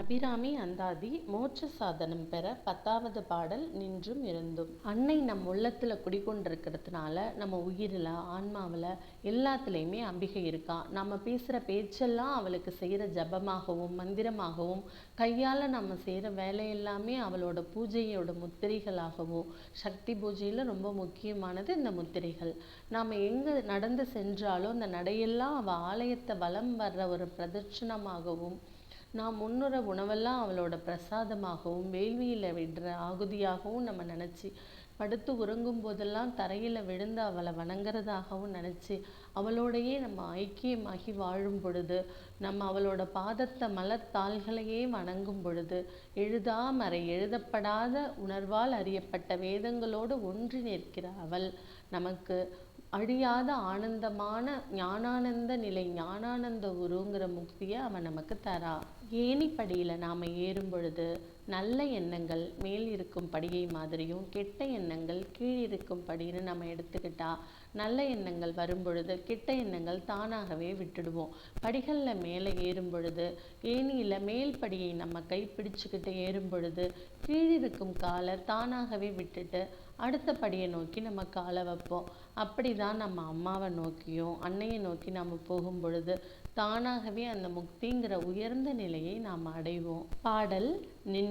அபிராமி அந்தாதி மோட்ச சாதனம் பெற பத்தாவது பாடல் நின்றும் இருந்தும். அன்னை நம் உள்ளத்தில் குடிக்கொண்டிருக்கிறதுனால நம்ம உயிரில் ஆன்மாவில் எல்லாத்துலேயுமே அம்பிகை இருக்கா? நம்ம பேசுகிற பேச்செல்லாம் அவளுக்கு செய்கிற ஜபமாகவும் மந்திரமாகவும் கையால் நம்ம செய்கிற வேலையெல்லாமே அவளோட பூஜையோட முத்திரைகளாகவும் சக்தி பூஜையில் ரொம்ப முக்கியமானது இந்த முத்திரைகள். நாம் எங்கே நடந்து சென்றாலும் அந்த நடையெல்லாம் அவள் ஆலயத்தை வலம் வர்ற ஒரு பிரதட்சணமாகவும் நாம் உண்ணுற உணவெல்லாம் அவளோட பிரசாதமாகவும் வேள்வியில் விடுற ஆகுதியாகவும் நம்ம நினச்சி படுத்து உறங்கும் போதெல்லாம் தரையில் விழுந்து அவளை வணங்குறதாகவும் நினச்சி அவளோடையே நம்ம ஐக்கியமாகி வாழும் பொழுது நம்ம அவளோட பாதத்தை மலத்தாள்களையே வணங்கும் பொழுது எழுதாமறை எழுதப்படாத உணர்வால் அறியப்பட்ட வேதங்களோடு ஒன்றி நிற்கிற அவள் நமக்கு அழியாத ஆனந்தமான ஞானானந்த நிலை ஞானானந்த குருங்கிற முக்தியை அவன் நமக்கு தரா. ஏணிப்படியில் நாம் ஏறும் பொழுது நல்ல எண்ணங்கள் மேல் இருக்கும் படியை மாதிரியும் கெட்ட எண்ணங்கள் கீழ் இருக்கும் படின்னு நம்ம எடுத்துக்கிட்டா நல்ல எண்ணங்கள் வரும் பொழுது கெட்ட எண்ணங்கள் தானாகவே விட்டுடுவோம். படிகளில் மேலே ஏறும் பொழுது ஏனியில் மேல் படியை நம்ம கை பிடிச்சுக்கிட்டு ஏறும் பொழுது கீழிருக்கும் காலை தானாகவே விட்டுட்டு அடுத்த படியை நோக்கி நம்ம காலை வைப்போம். அப்படி தான் நம்ம அம்மாவை நோக்கியும் அன்னையை நோக்கி நம்ம போகும் பொழுது தானாகவே அந்த முக்திங்கிற உயர்ந்த நிலையை நாம் அடைவோம். பாடல்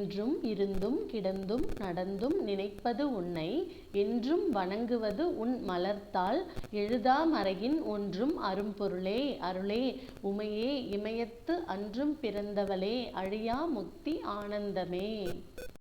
நின்றும் இருந்தும் கிடந்தும் நடந்தும் நினைப்பது உன்னை என்றும் வணங்குவது உன் மலர்த்தால் எழுதா மறையின் ஒன்றும் அரும்பொருளே அருளே உமையே இமயத்து அன்றும் பிறந்தவளே அழியா முக்தி ஆனந்தமே.